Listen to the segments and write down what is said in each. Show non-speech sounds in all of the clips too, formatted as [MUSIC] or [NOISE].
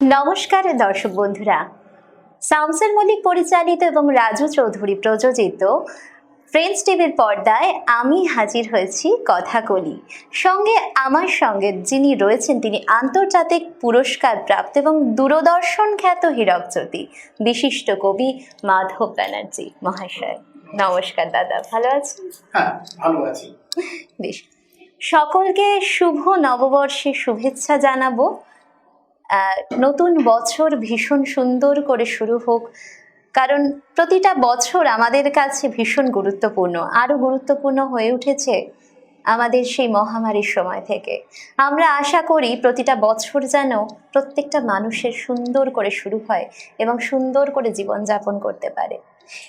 নমস্কার দর্শক বন্ধুরা। শামসের মল্লিক পরিচালিত এবং রাজু চৌধুরী প্রযোজিত ফ্রেন্ডস টিভির পর্দায় আমি হাজির হয়েছি কথা কলি সঙ্গে আমার সঙ্গে যিনি রয়েছেন তিনি আন্তর্জাতিক পুরস্কার প্রাপ্ত এবং দূরদর্শন খ্যাত হীরকজ্যোতি বিশিষ্ট কবি মাধব ব্যানার্জি মহাশয়। নমস্কার দাদা ভালো আছেন? হ্যাঁ ভালো আছি। বেশ। সকলকে শুভ নববর্ষে শুভেচ্ছা জানাব। নতুন বছর ভীষণ সুন্দর করে শুরু হোক। কারণ প্রতিটা বছর আমাদের কাছে ভীষণ গুরুত্বপূর্ণ আরও গুরুত্বপূর্ণ হয়ে উঠেছে আমাদের সেই মহামারীর সময় থেকে। আমরা আশা করি প্রতিটা বছর যেন প্রত্যেকটা মানুষের সুন্দর করে শুরু হয় এবং সুন্দর করে জীবনযাপন করতে পারে।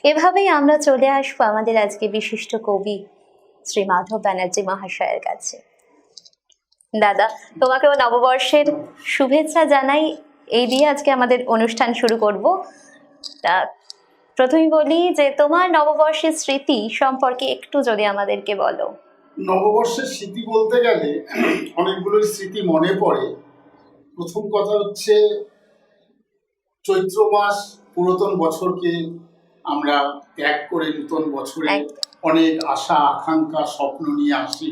এভাবেই আমরা চলে আসব আমাদের আজকে বিশিষ্ট কবি শ্রী মাধব ব্যানার্জি মহাশয়ের কাছে। দাদা তোমাকেও নববর্ষের শুভেচ্ছা জানাই। এই দিয়ে আজকে আমাদের অনুষ্ঠান শুরু করব। তা প্রথমেই বলি যে তোমার নববর্ষের স্মৃতি সম্পর্কে একটু যদি আমাদেরকে বলো। নববর্ষের স্মৃতি বলতে গেলে অনেকগুলোই স্মৃতি মনে পড়ে। প্রথম কথা হচ্ছে চৈত্র মাস পুরাতন বছরকে আমরা ত্যাগ করে নতুন বছরে। অনেক আশা আকাঙ্ক্ষা স্বপ্ন নিয়ে আসি।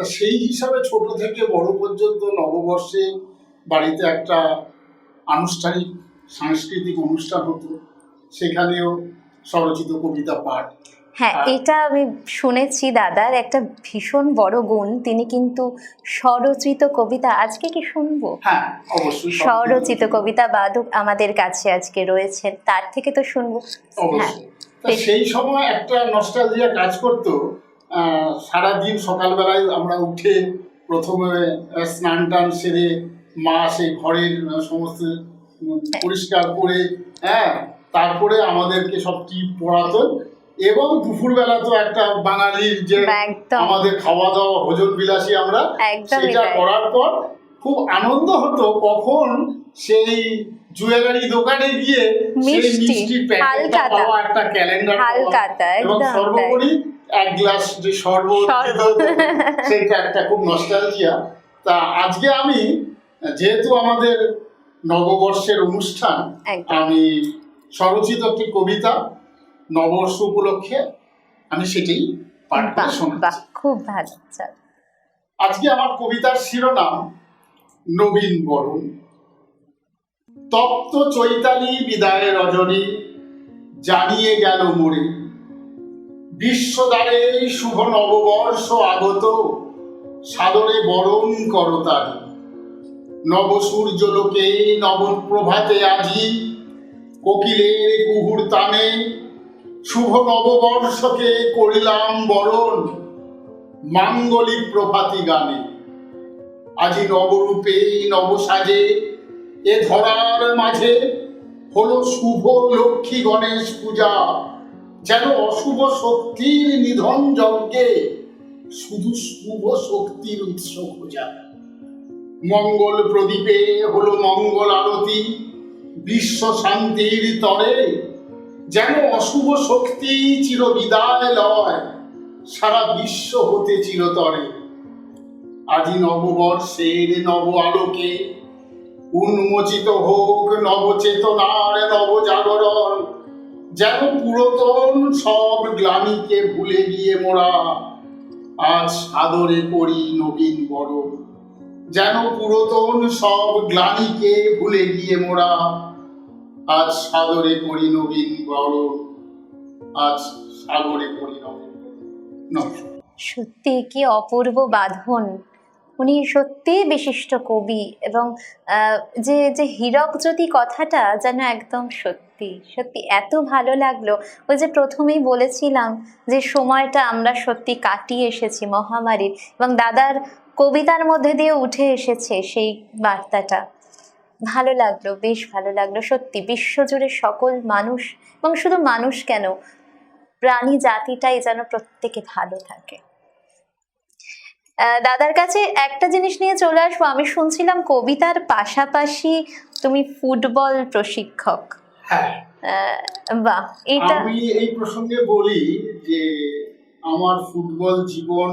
তা সেই হিসাবে ছোট থেকে বড় পর্যন্ত নববর্ষে বাড়িতে একটা আনুষ্ঠানিক সাংস্কৃতিক অনুষ্ঠান হতো। সেখানেও স্বরচিত কবিতা পাঠ। হ্যাঁ এটা আমি শুনেছি দাদার একটা ভীষণ বড় গুণ। তিনি কিন্তু স্বরচিত কবিতা আজকে কি শুনব? হ্যাঁ অবশ্যই স্বরচিত কবিতা বাদক আমাদের কাছে আজকে রয়েছেন তার থেকে তো শুনব। হ্যাঁ। সেই সময় একটা নস্টালজিয়া কাজ করতো সারাদিন সকালবেলায় আমরা উঠে প্রথমে স্নান টান সেরে মা সেই ঘরের সমস্ত পরিষ্কার করে হ্যাঁ তারপরে আমাদেরকে সব টিপ পড়াতো। এবং দুপুরবেলা তো একটা বাঙালির যে আমাদের খাওয়া দাওয়া ভোজন বিলাসী আমরা সেটা করার পর খুব আনন্দ হতো। কখন সেই জুয়েলারি দোকানে গিয়ে সেই মিষ্টি, মিষ্টির প্যাকেটটা পাওয়া একটা ক্যালেন্ডার এবং সর্বোপরি এক গ্লাস যে শরবত সেটা একটা খুব নস্টালজিয়া তা আজকে আমি যেহেতু আমাদের নববর্ষের অনুষ্ঠান আমি স্বরচিত একটি কবিতা নববর্ষ উপলক্ষে আমি সেটাই পাঠ করে শোনাচ্ছি। খুব ভালো আজকে আমার কবিতার শিরোনাম নবীন বরণ। তপ্ত চৈতালি বিদায় রজনী জানিয়ে গেল মোরে। বিশ্বদ্বারে শুভ নববর্ষ আগত। সাদরে বরণ করতারি নব সূর্য লোকে নবপ্রভাতে আজি কোকিলের কুহুর তানে শুভ নববর্ষকে করিলাম বরণ মাঙ্গলিক প্রভাতি গানে। আজি নবরূপে নবসাজে এ ধরার মাঝে হলো শুভ লক্ষ্মী গণেশ পূজা। যেন অশুভ শক্তির নিধন যজ্ঞে শুধু শুভ শক্তির উৎস খোঁজা। মঙ্গল প্রদীপে হলো মঙ্গল আরতি, বিশ্ব শান্তির তরে যেন অশুভ শক্তি চির বিদায় লয়, সারা বিশ্ব হতে চিরতরে। আজি নববর্ষের নব আলোকে উন্মোচিত হোক নবচেতনার নবজাগরণ যেন পুরাতন সব গ্লানিকে ভুলে গিয়ে মোরা আজ সাদরে করি নবীন বরণ যেন পুরাতন সব গ্লানিকে ভুলে গিয়ে মোরা আজ সাদরে করি নবীন বরণ আজ সাগরে করি নবীন সত্যি কি অপূর্ব বাঁধন। উনি সত্যি বিশিষ্ট কবি এবং যে যে হীরক জ্যোতি কথাটা যেন একদম সত্যি। সত্যি সত্যি এত ভালো লাগল। ওই যে প্রথমেই বলেছিলাম যে সময়টা আমরা সত্যি কাটিয়ে এসেছি মহামারীর এবং দাদার কবিতার মধ্যে দিয়ে উঠে এসেছে সেই বার্তাটা। ভালো লাগল, বেশ ভালো লাগল। সত্যি বিশ্বজুড়ে সকল মানুষ এবং শুধু মানুষ কেন, প্রাণী জাতিটাই যেন প্রত্যেকে ভালো থাকে। দাদার কাছে একটা জিনিস নিয়ে চলে আসব। আমি শুনছিলাম কবিতার পাশাপাশি তুমি ফুটবল প্রশিক্ষক। বাহ এটা আমি এই প্রসঙ্গে বলি যে আমার ফুটবল জীবন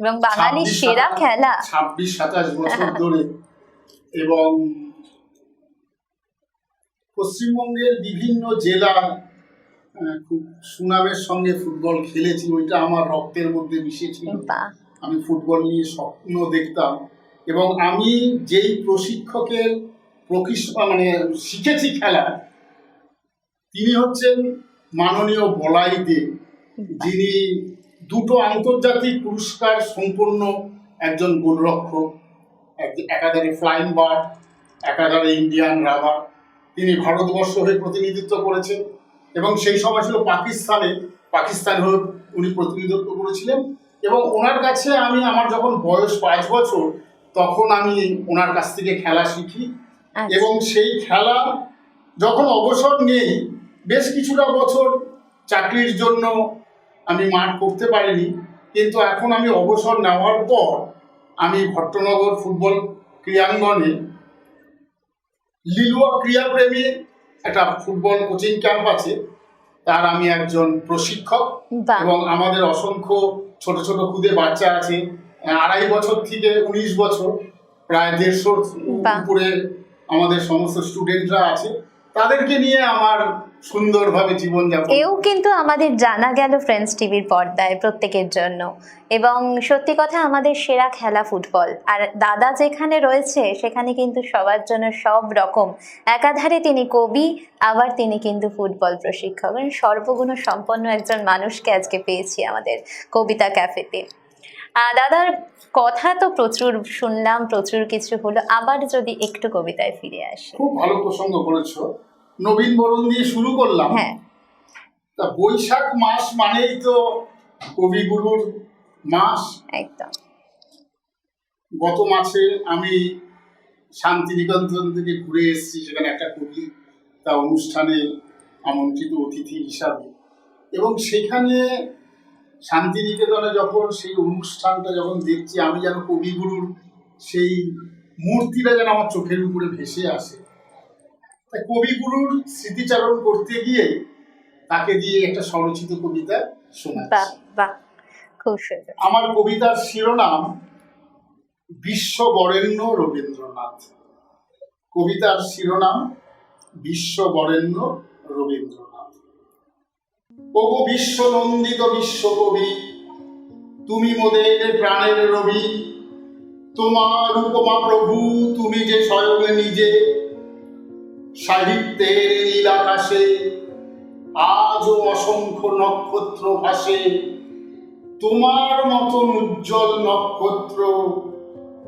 এবং বাঙালির সেরা খেলা। ছাব্বিশ সাতাশ বছর ধরে এবং পশ্চিমবঙ্গের বিভিন্ন জেলা খুব সুনামের সঙ্গে ফুটবল খেলেছি ওইটা আমার রক্তের মধ্যে মিশেছিল। বাহ। আমি ফুটবল নিয়ে স্বপ্ন দেখতাম এবং আমি যেই প্রশিক্ষকের প্রকৃষ্ট মানে শিখেছি খেলা। তিনি হচ্ছেন মাননীয় বলাই দে। যিনি দুটো আন্তর্জাতিক পুরস্কার সম্পন্ন একজন গোলরক্ষক, এক- একাধারে ফ্লাইং বার্ড, একাধারে ইন্ডিয়ান রাবার। তিনি ভারতবর্ষ হয়ে প্রতিনিধিত্ব করেছেন এবং সেই সময় ছিল পাকিস্তানে। পাকিস্তান হয়ে উনি প্রতিনিধিত্ব করেছিলেন এবং ওনার কাছে আমি আমার যখন বয়স পাঁচ বছর, তখন আমি ওনার কাছ থেকে খেলা শিখি। এবং সেই খেলা যখন অবসর নেই বেশ কিছুটা বছর চাকরির জন্য আমি মাঠ করতে পারিনি কিন্তু এখন আমি অবসর নেওয়ার পর আমি ভট্টনগর ফুটবল ক্রীড়াঙ্গনে লিলুয়া ক্রীড়াপ্রেমী একটা ফুটবল কোচিং ক্যাম্প আছে তার আমি একজন প্রশিক্ষক এবং আমাদের অসংখ্য ছোট ছোট খুদে বাচ্চা আছে আড়াই বছর থেকে উনিশ বছর প্রায় দেড়শোর। উপরে আমাদের সমস্ত স্টুডেন্টরা আছে, তাদেরকে নিয়ে আমার সুন্দরভাবে জীবনযাপন এও কিন্তু আমাদের জানা গেল ফ্রেন্ডস টিভির পর্দায় প্রত্যেকের জন্য। এবং সত্যি কথা আমাদের সেরা খেলা ফুটবল। আর দাদা যেখানে রয়েছে, সেখানে কিন্তু সবার জন্য সব রকম। একাধারে তিনি কবি, আবার তিনি কিন্তু ফুটবল প্রশিক্ষক। মানে সর্বগুণ সম্পন্ন একজন মানুষকে আজকে পেয়েছি আমাদের কবিতা ক্যাফেতে দাদার কথা তো প্রচুর শুনলাম প্রচুর কিছু হলো। আবার যদি একটু কবিতায় ফিরে আসে। খুব ভালো প্রসঙ্গ করেছ। নবীন বরণ দিয়ে শুরু করলাম। হ্যাঁ। তা বৈশাখ মাস মানেই তো কবিগুরুর মাস। একদম। গত মাসে আমি শান্তিনিকেতন থেকে ঘুরে এসেছি সেখানে একটা কবি তা অনুষ্ঠানে আমন্ত্রিত অতিথি হিসাবে। এবং সেখানে শান্তিনিকেতনে যখন সেই অনুষ্ঠানটা যখন দেখছি আমি যেন কবিগুরুর সেই মূর্তিটা যেন আমার চোখের উপরে ভেসে আসে। তাই কবিগুরুর স্মৃতিচারণ করতে গিয়ে তাকে দিয়ে একটা স্বরচিত কবিতা শোনাচ্ছি। আমার কবিতার শিরোনাম বিশ্ব বরেণ্য রবীন্দ্রনাথ। কবিতার শিরোনাম বিশ্ব বরেণ্য রবীন্দ্রনাথ। ওগো বিশ্ব নন্দিত বিশ্বকবি। তুমি মোদের প্রাণের রবি। তোমার উপমা প্রভু, তুমি যে স্বয়ং নিজে। সাহিত্যের নীল আকাশে, আজও অসংখ্য নক্ষত্র ভাসে। তোমার মতন উজ্জ্বল নক্ষত্র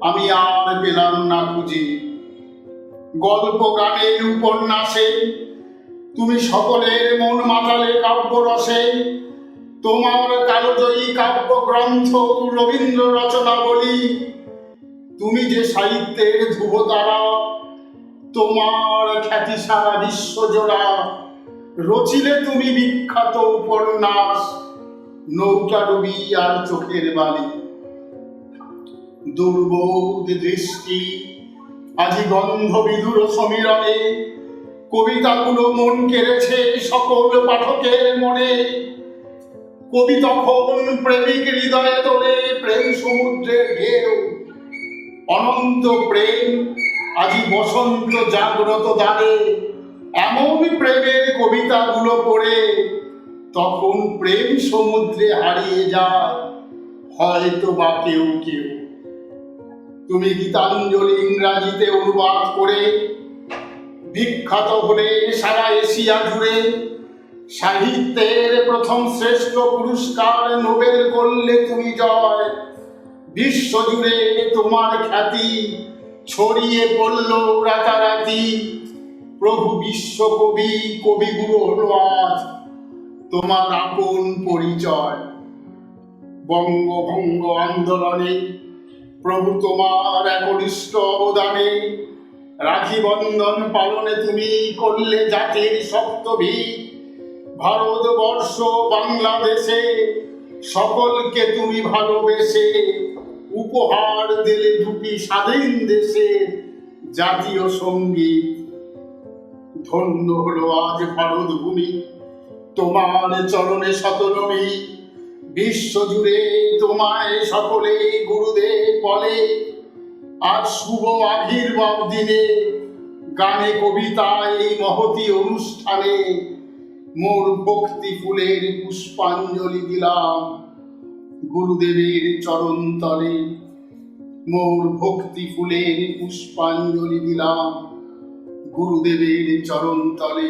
আমি আর পেলাম না খুঁজে। গল্প গানের উপন্যাসে তুমি সকলের মন মাতালে কাব্য রসে তোমার কালজয়ী কাব্য গ্রন্থ রবীন্দ্র রচনা বলি তুমি যে সাহিত্যের ধ্রুবতারা, তোমার খ্যাতি সারা বিশ্ব জোড়া রচিলে তুমি বিখ্যাত উপন্যাস, নৌকা ডুবি আর চোখের বালি। দুর্বোধ দৃষ্টি, আজি গন্ধ বিদুর সমীরণে কবিতাগুলো মন কেড়েছে সকল পাঠকের মনে। কবি তখন প্রেমিক হৃদয়ে তোলে, প্রেম সমুদ্রের ঢেউ। অনন্ত প্রেম, আজি বসন্ত জাগ্রত দ্বারে। এমন প্রেমের কবিতাগুলো পড়ে, তখন প্রেম সমুদ্রে হারিয়ে যায়। হয়তো বা কেউ কেউ। তুমি গীতাঞ্জলি ইংরাজিতে অনুবাদ করে বিখ্যাত হলে সারা এশিয়া জুড়ে সাহিত্যের প্রথম শ্রেষ্ঠ পুরস্কার নোবেল করলে তুমি জয়। বিশ্বজুড়ে তোমার খ্যাতি ছড়িয়ে পড়ল রাতারাতি। প্রভু বিশ্বকবি কবিগুরু হলো আজ তোমার আপন পরিচয়। বঙ্গভঙ্গ আন্দোলনে প্রভু তোমার একনিষ্ঠ অবদানে রাখি বন্ধন পালনে তুমি করলে জাতির শক্তভিত ভারতবর্ষ বাংলাদেশে সকলকে তুমি ভালোবেসে উপহার দিলে দুটি স্বাধীন দেশে। জাতীয় সংগীত ধন্য হলো আজ ভারত ভূমি তোমার চরণে শতনবী বিশ্ব জুড়ে তোমায় সকলে গুরুদেব বলে আজ শুভ আবির্ভাব দিনে, গানে কবিতা এই মহতি অনুষ্ঠানে মোর ভক্তি ফুলের পুষ্পাঞ্জলি দিলাম। গুরুদেবের চরণ তলে মোর ভক্তি ফুলের পুষ্পাঞ্জলি দিলাম। গুরুদেবের চরণ তলে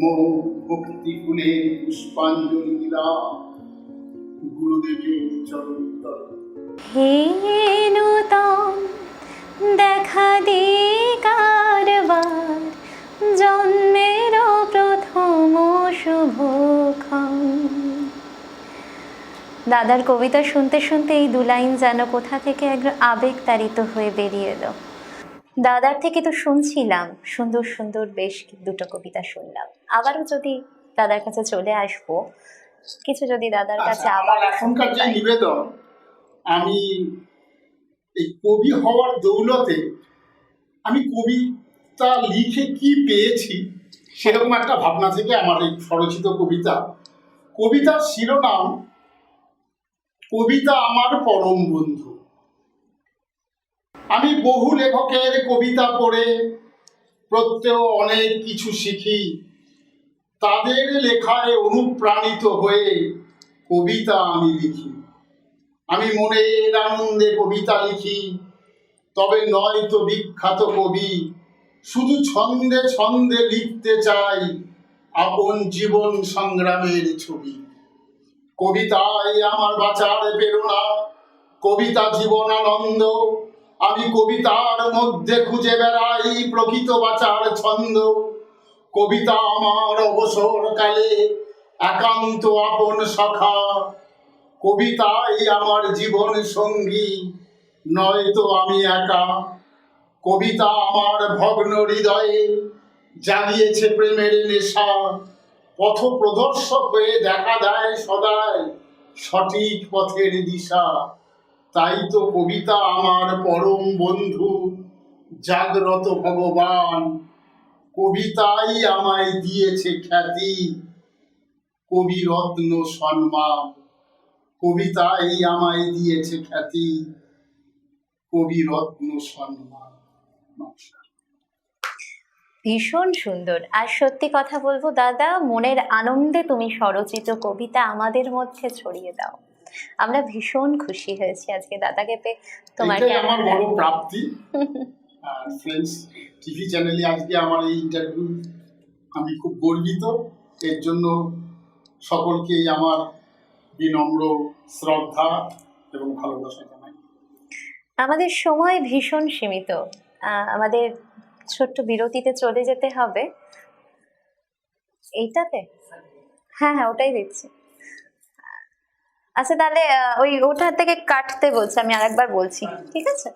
মোর ভক্তি ফুলের পুষ্পাঞ্জলি দিলাম। গুরুদেবের চরণ তলে। হে নূতন দেখা দে কারবার জন্মের প্রথম শুভক্ষণ। দাদার কবিতা শুনতে শুনতে এই দু লাইন যেন কোথা থেকে এক আবেগ তাড়িত হয়ে বেরিয়ে এলো। দাদার থেকে তো শুনছিলাম সুন্দর সুন্দর বেশ দুটো কবিতা শুনলাম। আবারও যদি দাদার কাছে চলে আসব কিছু যদি দাদার কাছে আচ্ছা, আবার এখনকার যে নিবেদন আমি এই কবি হওয়ার দৌলতে আমি কবিতা লিখে কি পেয়েছি সেরকম একটা ভাবনা থেকে আমার এই স্বরচিত কবিতা। কবিতার শিরোনাম, কবিতা আমার পরম বন্ধু। আমি বহু লেখকের কবিতা পড়ে, প্রত্যেক অনেক কিছু শিখি। তাদের লেখায় অনুপ্রাণিত হয়ে কবিতা আমি লিখি। আমি মনের আনন্দে কবিতা লিখি, তবে নয় তো বিখ্যাত কবি। শুধু ছন্দে ছন্দে লিখতে চাই আপন জীবন সংগ্রামের ছবি। কবিতায় আমার বাঁচার প্রেরণা, কবিতা জীবন আনন্দ। আমি কবিতার মধ্যে খুঁজে বেড়াই প্রকৃত বাঁচার ছন্দ। কবিতা আমার অবসর কালে একান্ত আপন সখা কবিতাই আমার জীবন সঙ্গী নয়তো আমি একা। কবিতা আমার ভগ্ন হৃদয়ে জাগিয়েছে প্রেমের নেশা। পথ প্রদর্শক হয়ে দেখা দেয় সদায় সঠিক পথের দিশা। তাই তো কবিতা আমার পরম বন্ধু, জাগ্রত ভগবান। কবিতাই আমায় দিয়েছে খ্যাতি কবি রত্ন সম্মান কবিতাই আমায় দিয়েছে খ্যাতি। কবি রত্ন সম্মান নমস্কার। ভীষণ সুন্দর। আর সত্যি কথা বলব দাদা মনের আনন্দে তুমি স্বরচিত কবিতা আমাদের মধ্যে ছড়িয়ে দাও। আমরা ভীষণ খুশি হয়েছি আজকে দাদাকে পেয়ে তোমার আমার বড় প্রাপ্তি। [LAUGHS] আর ফ্রেন্ডস টিভি চ্যানেলে আজকে আমার এই ইন্টারভিউ আমি খুব গর্বিত। এর জন্য সকলকেই আমার বিনম্র শ্রদ্ধা এবং ভালোবাসা জানাই। আমাদের সময় ভীষণ সীমিত। আমাদের ছোট্ট বিরতিতে চলে যেতে হবে। এইটাতে? হ্যাঁ হ্যাঁ ওটাই দিচ্ছি আচ্ছা তাহলে ওই ওটা থেকে কাটতে বলছি, আমি আরেকবার বলছি, ঠিক আছে?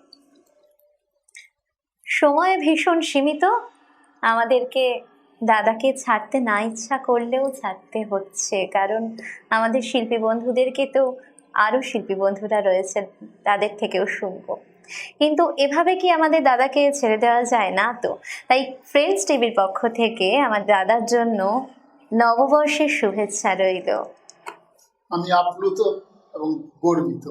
সময় ভীষণ সীমিত। আমাদেরকে দাদাকে ছাড়তে না ইচ্ছা করলেও ছাড়তে হচ্ছে। কারণ আমাদের শিল্পী বন্ধুদেরকে তো আরও শিল্পী বন্ধুরা রয়েছে তাদের থেকেও শুনব। কিন্তু এভাবে কি আমাদের দাদাকে ছেড়ে দেওয়া যায় না তো? তাই ফ্রেন্ডস টিভির পক্ষ থেকে আমার দাদার জন্য নববর্ষের শুভেচ্ছা রইল। আমি আপ্লুত এবং গর্বিত।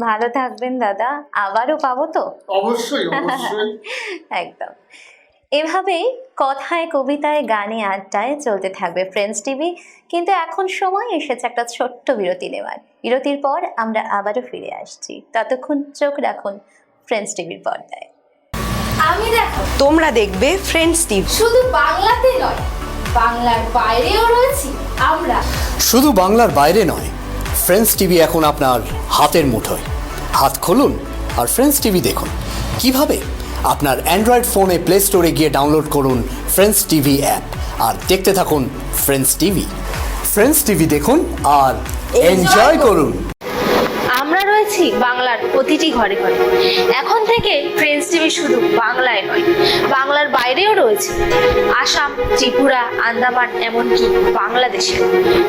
ভালো থাকবেন দাদা আবারও পাবো তো? অবশ্যই অবশ্যই। [LAUGHS] একদম। এভাবেই কথায় কবিতায় গানে আড্ডায় চলতে থাকবে ফ্রেন্ডস টিভি কিন্তু এখন সময় এসেছে একটা ছোট্ট বিরতি নেওয়ার। বিরতির পর আমরা আবারও ফিরে আসছি। ততক্ষণ চোখ রাখুন ফ্রেন্ডস টিভির পর্দায়। আমি দেখো। তোমরা দেখবে ফ্রেন্ডস টিভি শুধু বাংলাতে নয় বাংলার বাইরেও রয়েছি আমরা। শুধু বাংলার বাইরে নয় ফ্রেন্ডস টিভি এখন আপনার হাতের মুঠোয়। হাত খুলুন আর ফ্রেন্ডস টিভি দেখুন। কীভাবে আপনার অ্যান্ড্রয়েড ফোনে প্লে স্টোরে গিয়ে ডাউনলোড করুন ফ্রেন্ডস টিভি অ্যাপ আর দেখতে থাকুন ফ্রেন্ডস টিভি ফ্রেন্ডস টিভি দেখুন আর এনজয় করুন। আমরা রয়েছি বাংলার প্রতিটি ঘরে ঘরে। এখন থেকে ফ্রেন্ডস টিভি শুধু বাংলায় নয় বাংলার বাইরেও রয়েছে। আসাম ত্রিপুরা আন্দামান এমনকি বাংলাদেশে।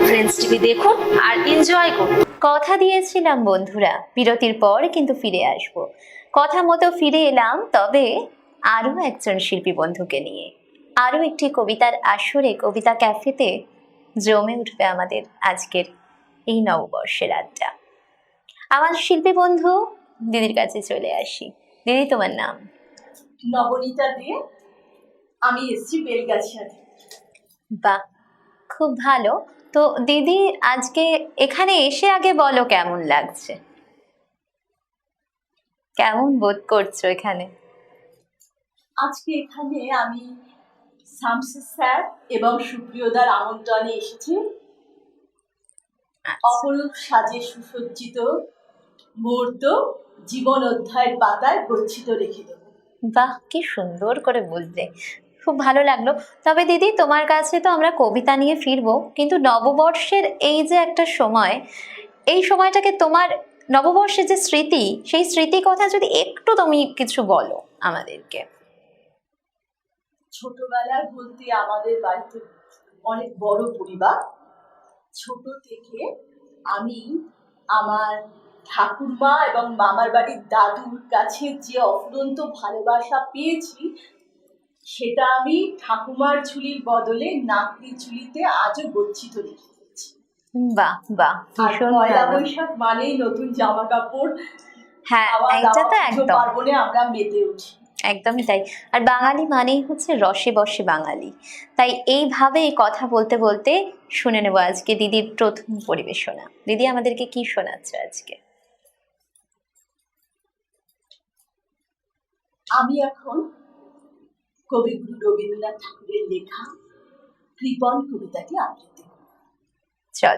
ফ্রেন্ডস টিভি দেখুন আর এনজয় করুন। কথা দিয়েছিলাম বন্ধুরা বিরতির পর কিন্তু ফিরে আসব। কথা মতো ফিরে এলাম তবে আরও একজন শিল্পী বন্ধুকে নিয়ে। আরও একটি কবিতার আসরে কবিতা ক্যাফেতে জমে উঠবে আমাদের আজকের এই নববর্ষের আড্ডা। আমার শিল্পী বন্ধু দিদির কাছে চলে আসি। দিদি তোমার নাম? নবনীতা দিয়ে আমি এসছি বেলগাছিয়া। বাহ খুব ভালো। তো দিদি আজকে এখানে এসে আগে বলো কেমন লাগছে? কেমন বোধ করছ এখানে? আজকে এখানে আমি শামসুর স্যার এবং সুপ্রিয়দার আমন্ত্রণে এসেছি। অপরূপ সাজে সুসজ্জিত মুহূর্ত জীবন অধ্যায়ের পাতায় গচ্ছিত রেখে দেবো। বাহ কি সুন্দর করে বললে। খুব ভালো লাগল। তবে দিদি তোমার কাছে তো আমরা কবিতা নিয়ে ফিরবো কিন্তু নববর্ষের এই যে একটা সময় এই সময়টাকে তোমার নববর্ষের যে স্মৃতি, সেই স্মৃতি কথা যদি একটু তুমি কিছু বলো আমাদেরকে। ছোটবেলায় বলতে আমাদের বাড়িতে অনেক বড় পরিবার। ছোট থেকে আমি আমার ঠাকুরমা এবং মামার বাড়ির দাদুর কাছে যে অফুরন্ত ভালোবাসা পেয়েছি, সেটা আমি ঠাকুমার ঝুলির বদলে নাতনির ঝুলিতে আজও গচ্ছিত দিয়েছি বাহ বাহ ভীষণ পয়লা বৈশাখ মানেই নতুন জামা কাপড় হ্যাঁ তো একদম। পার্বণে আমরা মেতে উঠি। একদমই তাই। আর বাঙালি মানেই হচ্ছে রসে বসে বাঙালি। তাই এইভাবে কথা বলতে বলতে শুনে নেব আজকে দিদির প্রথম পরিবেশনা। দিদি আমাদেরকে কি শোনাচ্ছে আজকে? আমি এখন কবিগুরু রবীন্দ্রনাথ ঠাকুরের লেখা কৃপণ কবিতাটি আবৃত্তি চল।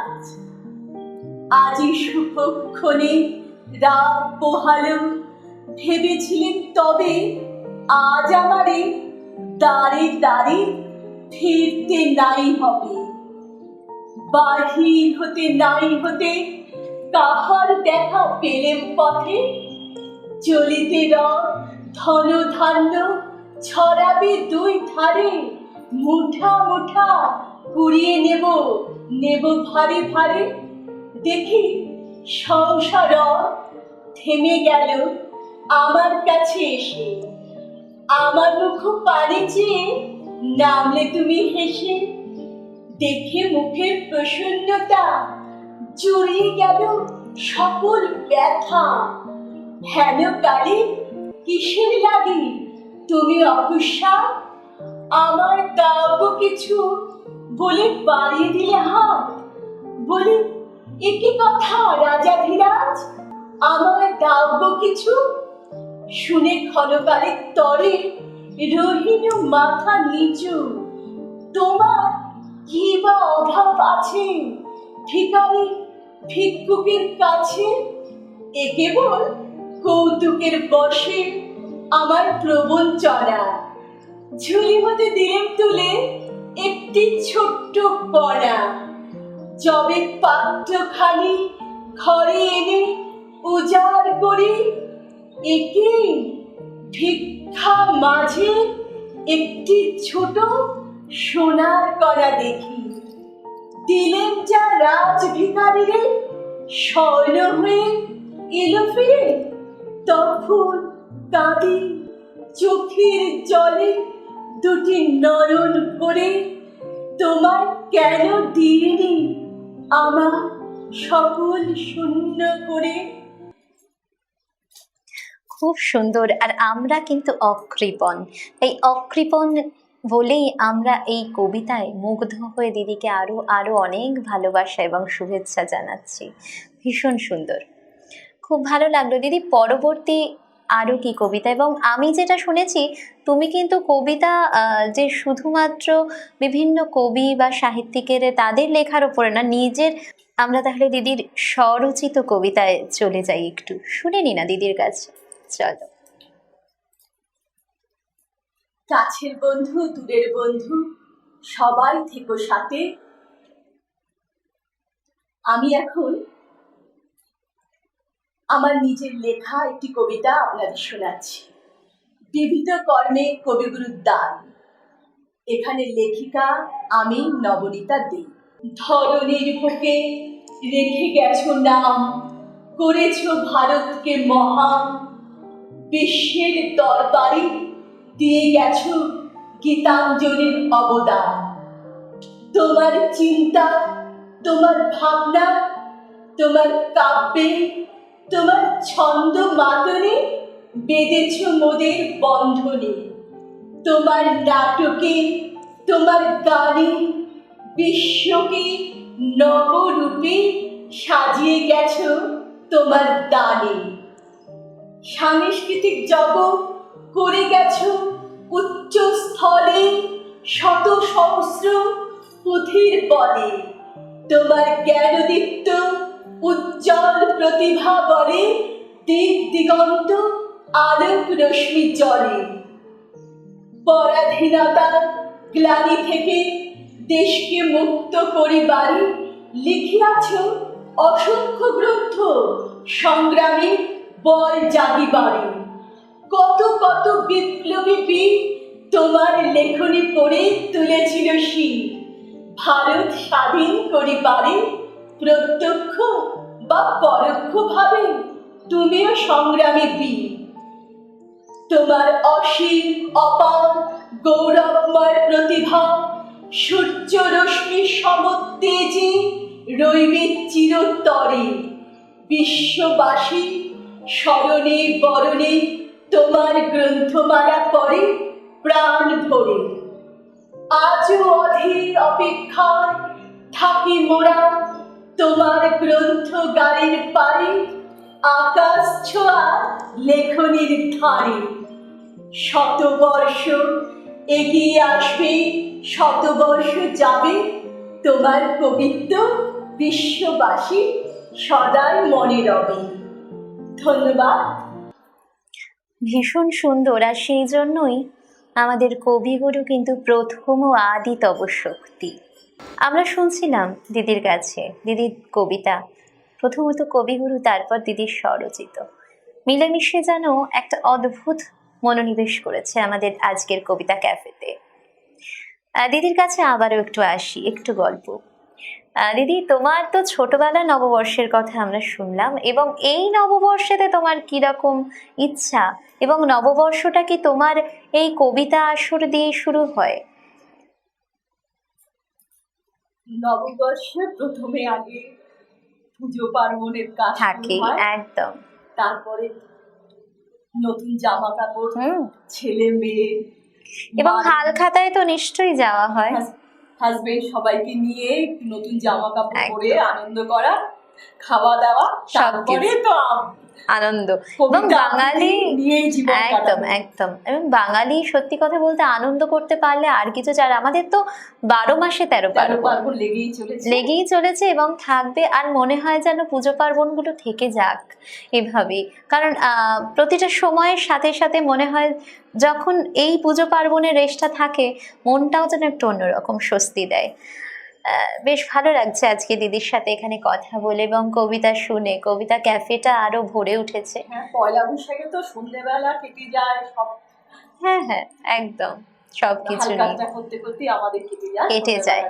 আজি শুভক্ষণে রাত পোহালো ভেবেছিলেন তবে আজ আমারে দাঁড়ে দাঁড়ে ফিরতে নাই হবে। বাহির হতে নাই হতে কাহার দেখা পেলেম পথে? চলিতে রথ ধন ধান্য ছড়াবে দুই ধারে, মুঠা মুঠা কুড়িয়ে নেব নেব ভারে ভারে। দেখি সংসার থেমে গেল আমার কাছে এসে। আমার মুখ পানি চেয়ে নামলে তুমি হেসে। দেখে মুখের প্রসন্নতা, জড়িয়ে গেল সকল ব্যথা। হেন কালে কিসের লাগে? তুমি অকুশা? আমার দাও কিছু বলে বাড়িয়ে দিলে হাত। বলি একই কথা, রাজা ধীরাজ? আমার দাব্য কিছু। শুনে ক্ষণকালের তরে রহিল মাথা নিচু। তোমার কি বা অভাব আছে? ভিখারি ভিক্ষুকের কাছে? এ কেবল কৌতুকের বসে আমার প্রবঞ্চনা ঝুলি হতে দিলেন তুলে একটি ছোট্ট পড়া। জবে পাত্রখানি ঘরে এনে উজাড় করি, একে ভিক্ষা মাঝে একটি ছোট সোনার করা দেখি। দিলেন যা রাজ ভিকারিরে স্বর্ণ হয়ে এলো ফিরে, তখন কাঁদি চোখের জলে দুটি নয়ন ভরে তোমার কেন দিইনি আমার সকল শূন্য করে। খুব সুন্দর, আর আমরা কিন্তু অকৃপণ। এই অকৃপণ বলেই আমরা এই কবিতায় মুগ্ধ হয়ে দিদিকে আরও আরও অনেক ভালোবাসা এবং শুভেচ্ছা জানাচ্ছি। ভীষণ সুন্দর। খুব ভালো লাগল দিদি। পরবর্তী আরও কি কবিতা? এবং আমি যেটা শুনেছি, তুমি কিন্তু কবিতা যে শুধুমাত্র বিভিন্ন কবি বা সাহিত্যিকের, তাদের লেখার ওপরে না, নিজের, আমরা তাহলে দিদির স্বরচিত কবিতায় চলে যাই একটু। শুনে নি না দিদির কাছে চলো। কাছের বন্ধু, দূরের বন্ধু, সবাই থেকো সাথে। আমি এখন আমার নিজের লেখা, একটি কবিতা আপনাদের শোনাচ্ছি। বিবিধ কর্মে কবিগুরুর দান। এখানে লেখিকা আমি নবনীতা দে। ধরনের বুকে রেখে গেছো নাম, করেছ ভারতকে মহান বিশ্বের দরবারে দিয়ে গেছো গীতাঞ্জলির অবদান। তোমার চিন্তা, তোমার ভাবনা, তোমার কাব্যে তোমার ছন্দ মাতনে বেঁধেছ মোদের বন্ধনে। তোমার নাটকে, তোমার গানে, বিশ্বকে নবরূপে সাজিয়ে গেছো তোমার দানে। সাংস্কৃতিক জগৎ করে গেছ উচ্চ স্থলে শত সহস্র পুঁথির বলে তোমার জ্ঞানদীপ্ত উজ্জ্বল প্রতিভা বলে, দিক দিগন্ত আলোক রশ্মি জলে পরাধীনতার গ্লানি থেকে দেশকে মুক্ত করিবারে লিখিয়াছ অসংখ্য গ্রন্থ, সংগ্রামে বল জাগিবারে। কত কত বিপ্লবী বীর তোমার লেখনী পড়ে তুলেছিল শির ভারত স্বাধীন করিবারে প্রত্যক্ষ বা পরোক্ষভাবে তুমিও সংগ্রামী বীর। তোমার অসীম, অপার, গৌরবময় প্রতিভা, সূর্য রশ্মি সমতেজে রইবে চিরতরে বিশ্ববাসী, স্মরণে বরণে তোমার গ্রন্থমালা করে প্রাণ ভরে। আজও অধীর অপেক্ষায় থাকি মোরা তোমার গ্রন্থগারের পারে আকাশ ছোঁয়া লেখনির ধারে। শতবর্ষ এগিয়ে আসবে, শতবর্ষ যাবে তোমার কবিত্ব বিশ্ববাসী সদাই মনে রবে। ধন্যবাদ। ভীষণ সুন্দর, আর সেই জন্যই আমাদের কবিগুরু কিন্তু প্রথম ও আদি তব শক্তি। আমরা শুনছিলাম দিদির কাছে, দিদির কবিতা। প্রথমত কবিগুরু, তারপর দিদির স্বরচিত। মিলেমিশে যেন একটা অদ্ভুত মনোনিবেশ করেছে আমাদের আজকের কবিতা ক্যাফেতে। দিদির কাছে আবারও একটু আসি, একটু গল্প। দিদি, তোমার তো ছোটবেলা নববর্ষের কথা আমরা শুনলাম এবং এই নববর্ষেতে তোমার কীরকম ইচ্ছা এবং নববর্ষটা কি তোমার এই কবিতা আসর দিয়ে শুরু হয়? নববর্ষে প্রথমে আগে পুজো পার্বণের কাজ থাকে একদম। তারপরে নতুন জামা কাপড় ছেলে মেয়ে এবং হাল খাতায় তো নিশ্চয়ই যাওয়া হয়। হাজবেন্ড সবাইকে নিয়ে নতুন জামা কাপড়। পরে আনন্দ করা। খাওয়া দাওয়া সব তারপরে তো আনন্দ। এবং বাঙালি একদম একদম। এবং বাঙালি সত্যি কথা বলতে আনন্দ করতে পারলে আর কিছু চার আমাদের তো বারো মাসে তেরো পার্বণ। লেগেই চলেছে। এবং থাকবে। আর মনে হয় যেন পুজো পার্বণগুলো থেকে যাক এভাবেই। কারণ আহ, প্রতিটা সময়ের সাথে সাথে মনে হয় যখন এই পুজো পার্বণের রেশটা থাকে মনটাও যেন একটু অন্যরকম স্বস্তি দেয়। বেশ ভালো লাগছে আজকে দিদির সাথে এখানে কথা বলে এবং কবিতা শুনে। কবিতা ক্যাফেটা আরও ভরে উঠেছে। হ্যাঁ পয়লা বৈশাখে তো সন্ধ্যেবেলা কেটে যায় সব। হ্যাঁ হ্যাঁ একদম। সবকিছু নিয়ে। কেটে যায়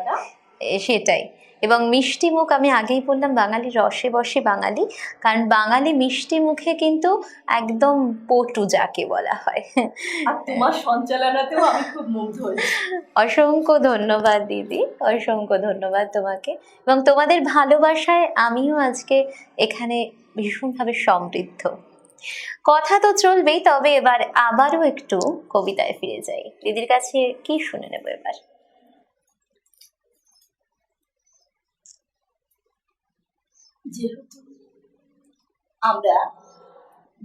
সেটাই। এবং মিষ্টি মুখ আমি আগেই বললাম বাঙালি রসে বসে বাঙালি। কারণ বাঙালি মিষ্টি মুখে কিন্তু একদম পটু যাকে বলা হয়। তোমার সঞ্চালনাতেও আমি খুব মুগ্ধ অসংখ্য ধন্যবাদ দিদি অসংখ্য ধন্যবাদ তোমাকে। এবং তোমাদের ভালোবাসায় আমিও আজকে এখানে ভীষণভাবে সমৃদ্ধ। কথা তো চলবেই তবে এবার আবারও একটু কবিতায় ফিরে যাই। দিদির কাছে কি শুনে নেব এবার? যেহেতু আমরা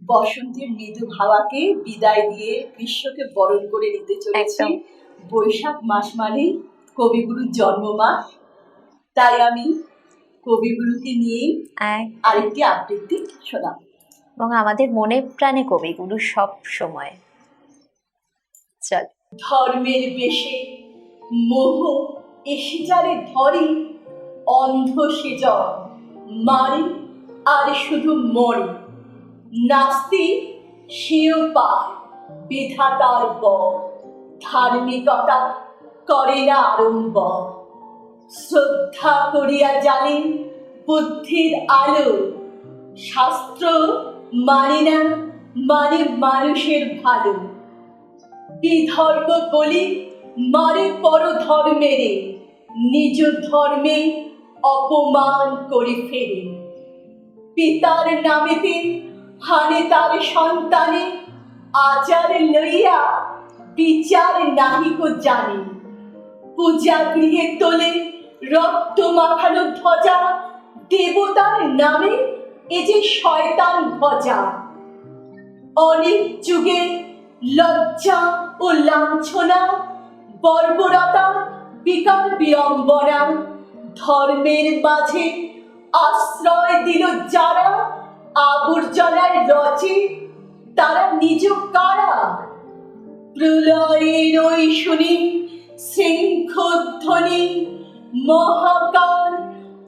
বসন্তের মৃদু হাওয়াকে বিদায় দিয়ে গ্রীষ্মকে বরণ করে নিতে চলেছি। বৈশাখ মাস মানেই কবিগুরুর জন্ম মাস তাই আমি কবিগুরুকে নিয়েই আরেকটি আবৃত্তি শোনাব। এবং আমাদের মনে প্রাণে কবিগুরু সব সময়। চল। ধর্মের বেশে মোহ এসে যারে ধরে অন্ধ সে জন। মারে আর শুধু মরে। নাস্তি সেও পায় বিধাতার বর। ধার্মিকতা করে না আড়ম্বর। শ্রদ্ধা করিয়া জানে বুদ্ধির আলো। শাস্ত্র মানে না মানে মানুষের ভালো। বিধর্ম বলি মারে পর ধর্মেরে নিজ ধর্মে অপমান করে ফেরে। পিতার নামেতে হানে তার সন্তানে, আচার লইয়া বিচার নাহিক জানে। পূজা গৃহে তোলে রক্ত মাখানো ধ্বজা, দেবতার নামে এ যে শয়তান ভজা অনেক যুগে লজ্জা ও লাঞ্ছনা, বর্বরতা, বিকার বিড়ম্বনা ধর্মের মাঝে আশ্রয় দিল যারা আবর্জনার রচে, তারা নিজ কারা? প্রলয়ের ওই শুনি শৃঙ্খধ্বনি মহাকাল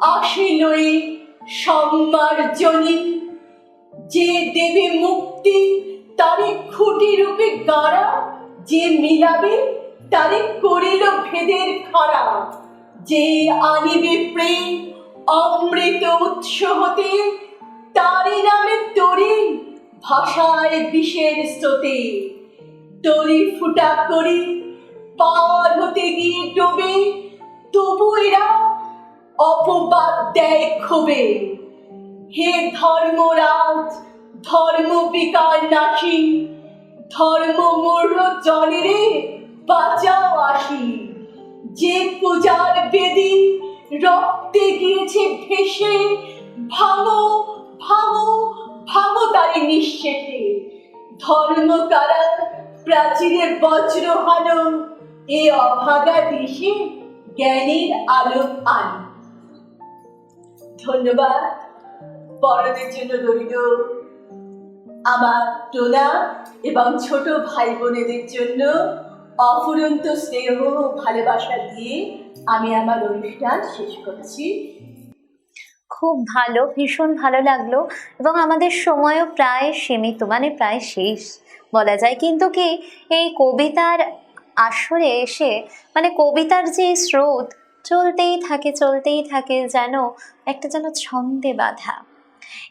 আসিলই সম্মার্জনী। যে দেবে মুক্তি তারে খুঁটি রূপে গাড়া যে মিলাবে তারে করিল ভেদের খাড়া যে আনিবে প্রেম, অমৃত উৎস হতে তারি নামে তরি, ভাষায় বিষের স্রোতে। তরি ফুটা করি পার হতে গিয়ে ডোবে তবু এরা অপবাদ দেয় ক্ষোভে। হে ধর্মরাজ ধর্ম বিকার নাশী, ধর্ম মূর্র জনেরে বাঁচাও আসি। যে পূজার বেদি রক্তে গিয়েছে ভেসে ভাঙো ভাঙো ভাঙো তারি নিঃশেষে ধর্ম কারা প্রাচীরে বজ্র হানো এ অভাগা দেশে জ্ঞানের আলো আন। ধন্যবাদ, বড়দের জন্য রইল আমার টোনা এবং ছোট ভাই বোনেদের জন্য অফুরন্ত স্নেহ ভালোবাসা দিয়ে আমি আমার অনুষ্ঠান শেষ করছি। খুব ভালো, ভীষণ ভালো লাগল এবং আমাদের সময়ও প্রায় সীমিত মানে প্রায় শেষ বলা যায়। কিন্তু কি, এই কবিতার আসরে এসে মানে কবিতার যে স্রোত, চলতেই থাকে চলতেই থাকে যেন একটা যেন ছন্দে বাঁধা।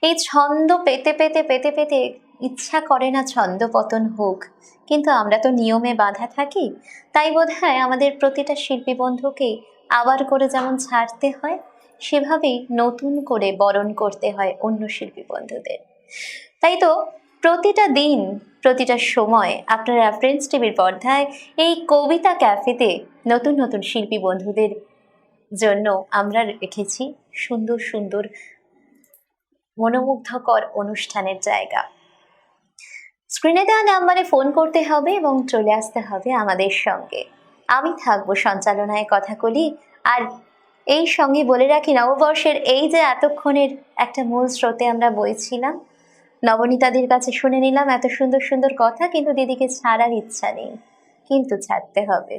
এই ছন্দ পেতে পেতে পেতে পেতে ইচ্ছা করে না ছন্দ পতন হোক। কিন্তু আমরা তো নিয়মে বাঁধা থাকি। তাই বোধ হয় আমাদের প্রতিটা শিল্পী বন্ধুকে আবার করে যেমন ছাড়তে হয়, সেভাবেই নতুন করে বরণ করতে হয় অন্য শিল্পী বন্ধুদের তাই তো প্রতিটা দিন, প্রতিটা সময় আপনারা ফ্রেন্ডস টিভির পর্দায় এই কবিতা ক্যাফেতে নতুন নতুন শিল্পী বন্ধুদের জন্য আমরা রেখেছি সুন্দর সুন্দর মনোমুগ্ধকর অনুষ্ঠানের জায়গা। স্ক্রিনে দেওয়া নাম্বারে ফোন করতে হবে এবং চলে আসতে হবে আমাদের সঙ্গে। আমি থাকব সঞ্চালনায় কথা বলি আর এই সঙ্গে বলে রাখি, নববর্ষের এই যে এতক্ষণের একটা মূল স্রোতে আমরা বইছিলাম, নবনীতাদের কাছে শুনে নিলাম এত সুন্দর সুন্দর কথা, কিন্তু দিদিকে ছাড়ার ইচ্ছা নেই। কিন্তু ছাড়তে হবে।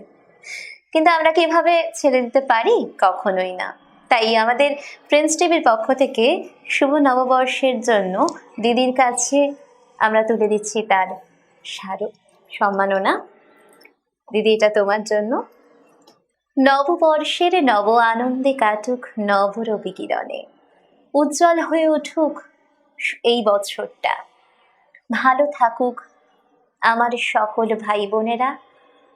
কিন্তু আমরা কি এভাবে ছেড়ে দিতে পারি? কখনোই না। তাই আমাদের ফ্রেন্ডস টিভির পক্ষ থেকে শুভ নববর্ষের জন্য দিদির কাছে আমরা তুলে দিচ্ছি তার স্মারক সম্মাননা। দিদি, এটা তোমার জন্য। নববর্ষের নব আনন্দে কাটুক নব রবি কিরণে উজ্জ্বল হয়ে উঠুক এই বছরটা। ভালো থাকুক আমার সকল ভাই বোনেরা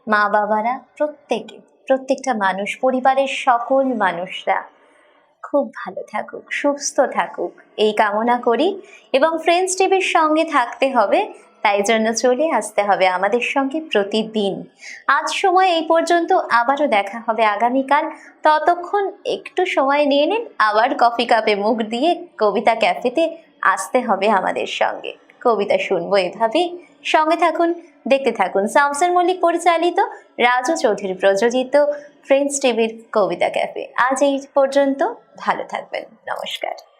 মা বাবারা প্রত্যেকে, প্রত্যেকটা মানুষ, পরিবারের সকল মানুষরা। খুব ভালো থাকুক, সুস্থ থাকুক। এই কামনা করি এবং ফ্রেন্ডস টিভির সঙ্গে থাকতে হবে, তাই জন্য চলে আসতে হবে আমাদের সঙ্গে প্রতিদিন। আজ সময় এই পর্যন্ত, আবারও দেখা হবে আগামীকাল। ততক্ষণ একটু সময় নিয়ে নিন, আবার কফি কাপে মুখ দিয়ে কবিতা ক্যাফেতে আসতে হবে আমাদের সঙ্গে। কবিতা শুনব এভাবেই। সঙ্গে থাকুন, দেখতে থাকুন। শামসের মল্লিক পরিচালিত, রাজু চৌধুরী প্রযোজিত ফ্রেন্ডস টিভির কবিতা ক্যাফে আজ এই পর্যন্ত ভালো থাকবেন। নমস্কার।